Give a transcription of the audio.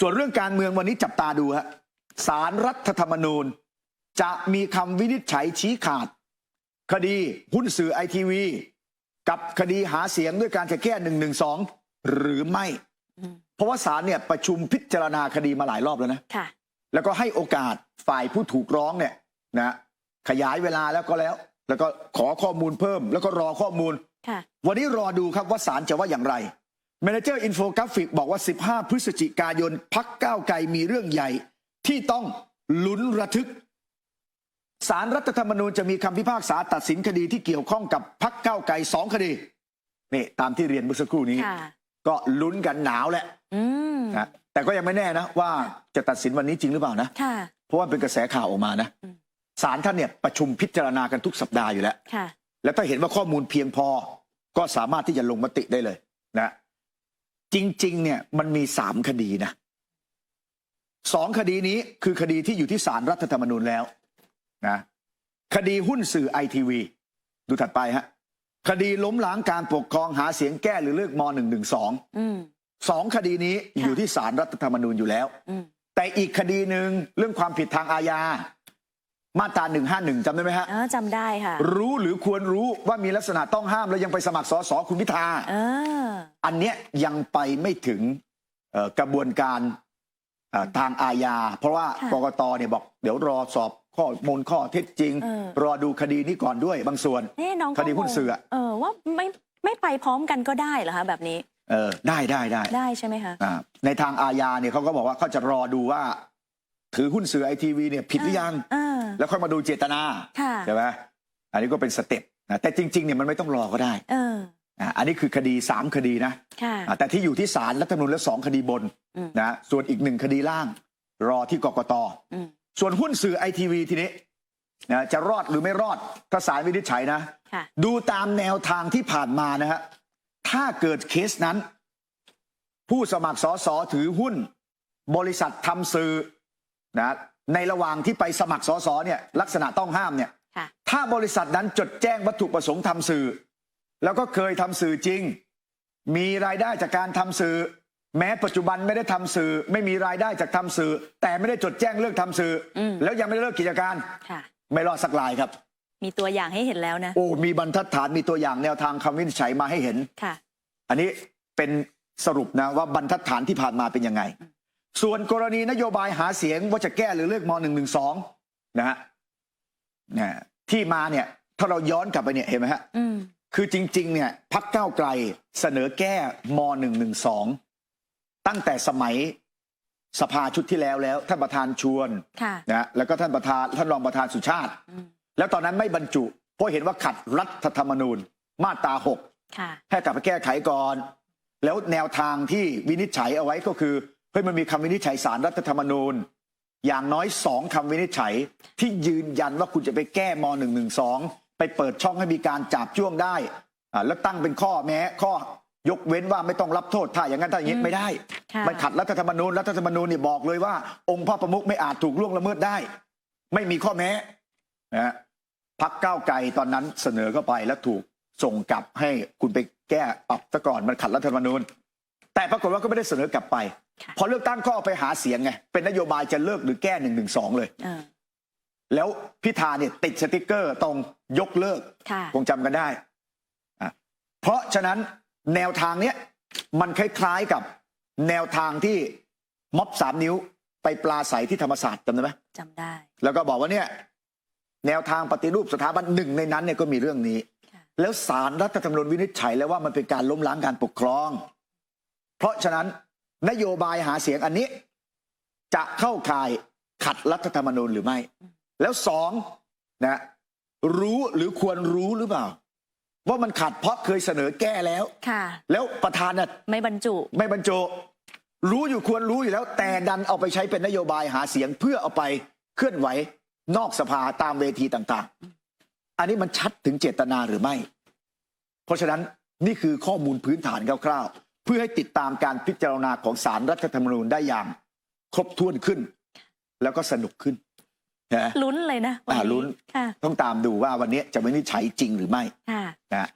ส่วนเรื่องการเมืองวันนี้จับตาดูฮะสารรัฐธรรมนูญ จะมีคำวินิจฉัยชี้ขาด คดีหุ้นสื่อไอทีวีกับคดีหาเสียงด้วยการจะแก้หนึ่งหนึ่งสองหรือไม่อืมเพราะว่าศาลเนี่ยประชุมพิจารณาคดีมาหลายรอบแล้วนะค่ะแล้วก็ให้โอกาสฝ่ายผู้ถูกร้องเนี่ยนะขยายเวลาแล้วก็แล้ว แล้วก็ขอข้อมูลเพิ่ม แล้วก็รอข้อมูลค่ะวันนี้รอดูครับว่าศาลจะว่าอย่างไร เมนเจอร์อินโฟกราฟิกบอกว่า 15 พฤศจิกายนพักก้าวไกลมีเรื่องใหญ่ ที่ต้องลุ้นระทึกศาลรัฐธรรมนูญจะมีคำพิพากษาตัดสินคดีที่เกี่ยวข้องกับพักก้าวไกลสองคดีนี่ตามที่เรียนเมื่อสักครู่นี้ค่ะก็ลุ้นกันหนาวแหละอืมนะแต่ก็ยังไม่แน่นะ ว่าจะตัดสินวันนี้จริงหรือเปล่านะค่ะเพราะว่าเป็นกระแสข่าวออกมานะอืมศาลท่านเนี่ยประชุมพิจารณากันทุกสัปดาห์อยู่แล้วค่ะแล้วถ้าเห็นว่าข้อมูลเพียงพอ ก็สามารถที่จะลงมติได้เลยนะ จริง ๆ เนี่ยมันมีสามคดีนะสองคดีนี้คือคดีที่อยู่ที่ศาลรัฐธรรมนูญแล้วนะคดีหุ้นสื่อไอทีวีดูถัดไปฮะคดีล้มล้างการปกครองหาเสียงแก้หรือเลือกมหนึ่งหนึ่งสองอืมสองคดีนี้ค่ะอยู่ที่ศาลรัฐธรรมนูญอยู่แล้วอืมแต่อีกคดีหนึ่งเรื่องความผิดทางอาญา มาตราหนึ่งห้าหนึ่งจำได้ไหมฮะเออจำได้ค่ะรู้หรือควรรู้ว่ามีลักษณะต้องห้ามแล้วยังไปสมัครสอสอคุณพิธา เอออันเนี้ยยังไปไม่ถึงเอ่อกระบวนการเอ่อทางอาญาเพราะว่าค่ะกกตเนี่ยบอกเดี๋ยวรอสอบข้อมูลข้อเท็จจริง เออรอดูคดีนี้ก่อนด้วยบางส่วนนี่น้องก็คดีหุ้นงงสื่ออะ เออว่าไม่ไม่ไปพร้อมกันก็ได้เหรอคะแบบนี้เออได้ได้ได้ได้ใช่ไหมคะ อ่าในทางอาญาเนี่ยเขาก็บอกว่าเขาจะรอดูว่า ถือหุ้นสื่อไอทีวีเนี่ยผิดหรือยังเออแล้วค่อยมาดูเจตนาค่ะใช่ไหมอันนี้ก็เป็นสเต็ปนะแต่จริงๆเนี่ยมันไม่ต้องรอก็ได้เอออะอันนี้คือคดีสามคดีนะค่ะอะแต่ที่อยู่ที่ศาลรัฐธรรมนูญและสองคดีบนอืมนะส่วนอีกหนึ่งคดีล่าง รอที่กกตอืมส่วนหุ้นสื่อไอทีวีทีนี้นะจะรอดหรือไม่รอดถ้าศาลวินิจฉัยนะค่ะดูตามแนวทางที่ผ่านมานะฮะถ้าเกิดเคสนั้น ผู้สมัครสอสอถือหุ้น บริษัททำสื่อ นะในระหว่างที่ไปสมัครสอสอเนี่ยลักษณะต้องห้ามเนี่ยค่ะถ้าบริษัทนั้นจดแจ้งวัตถุประสงค์ทำสื่อ แล้วก็เคยทำสื่อจริง มีรายได้จากการทำสื่อ แม้ปัจจุบันไม่ได้ทำสื่อ ไม่มีรายได้จากทำสื่อ แต่ไม่ได้จดแจ้งเลิกทำสื่ออมแล้วยังไม่ได้เลิกกิจการค่ะไม่รอดสักรายครับ มีตัวอย่างให้เห็นแล้วนะโอ้มีบรรทัดฐานมีตัวอย่างแนวทางคำวินิจฉัยมาให้เห็นค่ะ อันนี้เป็นสรุปนะว่าบรรทัดฐานที่ผ่านมาเป็นยังไง ส่วนกรณีนโยบายหาเสียงว่าจะแก้หรือเลือกม .112 นะฮะนะที่มาเนี่ย ถ้าเราย้อนกลับไปเนี่ยเห็นไหมฮะอืมคือจริง ๆ เนี่ยพักก้าวไกลเสนอแก้ม .112 ตั้งแต่สมัยสภาชุดที่แล้วแล้ว ท่านประธานชวนค่ะนะแล้วก็ท่านประธานท่านรองประธานสุชาติอืมแล้วตอนนั้นไม่บรรจุ เพราะเห็นว่าขัดรัฐธรรมนูญ มาตราหกค่ะให้กลับไปแก้ไขก่อน แล้วแนวทางที่วินิจฉัยเอาไว้ก็คือ เฮ้ยมันมีคำวินิจฉัยสารรัฐธรรมนูญ อย่างน้อยสองคำวินิจฉัยที่ยืนยันว่าคุณจะไปแก้ม .112 ไปเปิดช่องให้มีการจับจ้วงได้อ่าแล้วตั้งเป็นข้อแม้ ข้อยกเว้นว่าไม่ต้องรับโทษถ้าอย่างนั้นถ้าอย่างนี้อืมไม่ได้ค่ะมันขัดรัฐธรรมนูญรัฐธรรมนูญเนี่ยบอกเลยว่า องค์พ่อประมุขไม่อาจถูกล่วงละเมิดได้ ไม่มีข้อแม้นะฮะพักก้าวไกลตอนนั้นเสนอเข้าไปแล้วถูกส่งกลับให้คุณไปแก้ปรับซะก่อนมันขัดรัฐธรรมนูญ แต่ปรากฏว่าก็ไม่ได้เสนอกลับไปค่ะพอเลือกตั้งก็เอาไปหาเสียงไง เป็นนโยบายจะเลิกหรือแก้หนึ่งหนึ่งสองเลยเออแล้วพิธาเนี่ยติดสติกเกอร์ตรงยกเลิกค่ะคงจำกันได้อะเพราะฉะนั้นแนวทางเนี้ยมันคล้ายๆกับแนวทางที่ม็อบสามนิ้วไปปลาใสที่ธรรมศาสตร์จำได้ไหมจำได้ แล้วก็บอกว่าเนี่ยแนวทางปฏิรูปสถาบันหนึ่งในนั้นเนี่ยก็มีเรื่องนี้ค่ะแล้วสารรัฐธรรมนูญวินิจฉัยแล้วว่ามันเป็นการล้มล้างการปกครอง เพราะฉะนั้นนโยบายหาเสียงอันนี้ จะเข้าข่ายขัดรัฐธรรมนูญหรือไม่ แล้วสองนะรู้หรือควรรู้หรือเปล่า ว่ามันขัดเพราะเคยเสนอแก้แล้วค่ะ แล้วประธานน่ะไม่บรรจุ ไม่บรรจุรู้อยู่ควรรู้อยู่แล้ว แต่ดันเอาไปใช้เป็นนโยบายหาเสียงเพื่อเอาไปเคลื่อนไหวนอกสภาตามเวทีต่างๆ อันนี้มันชัดถึงเจตนาหรือไม่ เพราะฉะนั้นนี่คือข้อมูลพื้นฐานคร่าวๆ เพื่อให้ติดตามการพิจารณาของสารรัฐธรรมนูญได้อย่างครบถ้วนขึ้น แล้วก็สนุกขึ้นนะลุ้นเลยนะวัอ่าลุ้นค่ะต้องตามดูว่าวันนี้จะวินิจฉัยจริงหรือไม่ค่ะนะ